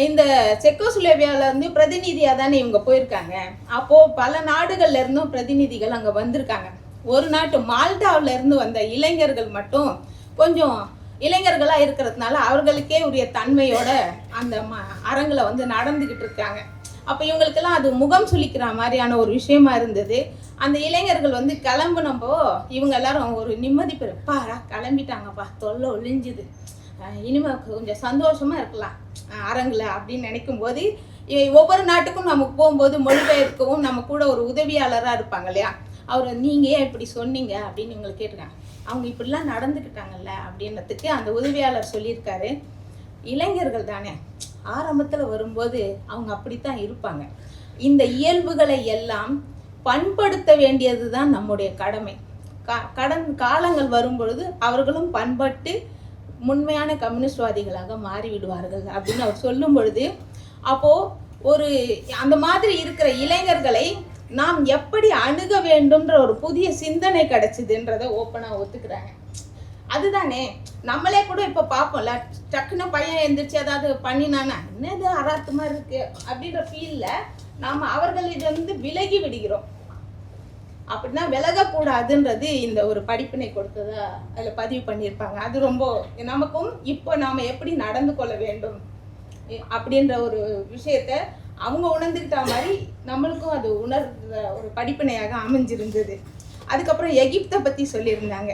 இந்த செக்கோசுலேவியாவிலேருந்து பிரதிநிதியாக தானே இவங்க போயிருக்காங்க. அப்போது பல நாடுகள்ல இருந்தும் பிரதிநிதிகள் அங்கே வந்திருக்காங்க. ஒரு நாட்டு மால்டாவுல இருந்து வந்த இளைஞர்கள் மட்டும் கொஞ்சம் இளைஞர்களாக இருக்கிறதுனால அவர்களுக்கே உரிய தன்மையோட அந்த ம அரங்குல வந்து நடந்துக்கிட்டு இருக்காங்க. அப்போ இவங்களுக்கெல்லாம் அது முகம் சுளிக்கிற மாதிரியான ஒரு விஷயமா இருந்தது. அந்த இளைஞர்கள் வந்து கிளம்புனப்போ இவங்க எல்லாரும் ஒரு நிம்மதி பெற கிளம்பிட்டாங்கப்பா. தொல்லை ஒளிஞ்சுது. இனிமே கொஞ்சம் சந்தோஷமா இருக்கலாம். அரங்கில் அப்படின்னு நினைக்கும் போது ஒவ்வொரு நாட்டுக்கும் நமக்கு போகும்போது மொழிபெயர்க்கவும் நம்ம கூட ஒரு உதவியாளராக இருப்பாங்க இல்லையா? அவர் நீங்க ஏன் இப்படி சொன்னீங்க? அப்படின்னு இவங்களை கேட்டிருக்காங்க. அவங்க இப்படிலாம் நடந்துக்கிட்டாங்கல்ல அப்படின்றதுக்கு அந்த உதவியாளர் சொல்லியிருக்காரு. இளைஞர்கள் தானே. ஆரம்பத்தில் வரும்போது அவங்க அப்படித்தான் இருப்பாங்க. இந்த இயல்புகளை எல்லாம் பண்படுத்த வேண்டியது தான் நம்முடைய கடமை. க கடன் காலங்கள் வரும்பொழுது அவர்களும் பண்பட்டு உண்மையான கம்யூனிஸ்ட்வாதிகளாக மாறிவிடுவார்கள் அப்படின்னு அவர் சொல்லும் பொழுது அப்போ ஒரு அந்த மாதிரி இருக்கிற இளைஞர்களை நாம் எப்படி அணுக வேண்டும்ன்ற ஒரு புதிய சிந்தனை கிடைச்சதுன்றதை ஓப்பனாக ஒத்துக்கிறாங்க. அதுதானே நம்மளே கூட இப்போ பார்ப்போம்ல டக்குன்னு பையன் எந்திரிச்சு ஏதாவது பண்ணினானா என்னது அராத்து மாதிரி இருக்கு அப்படின்ற ஃபீலில் நாம் அவர்களிடம் விலகி விடுகிறோம். அப்படின்னா விலகக்கூடாதுன்றது இந்த ஒரு படிப்பினை கொடுத்ததா அதில் பதிவு பண்ணியிருப்பாங்க. அது ரொம்ப நமக்கும் இப்போ நாம் எப்படி நடந்து கொள்ள வேண்டும்? அப்படின்ற ஒரு விஷயத்த அவங்க உணர்ந்துக்கிட்ட மாதிரி நம்மளுக்கும் அது உணர்ற ஒரு படிப்பினையாக அமைஞ்சிருந்தது. அதுக்கப்புறம் எகிப்தை பற்றி சொல்லியிருந்தாங்க.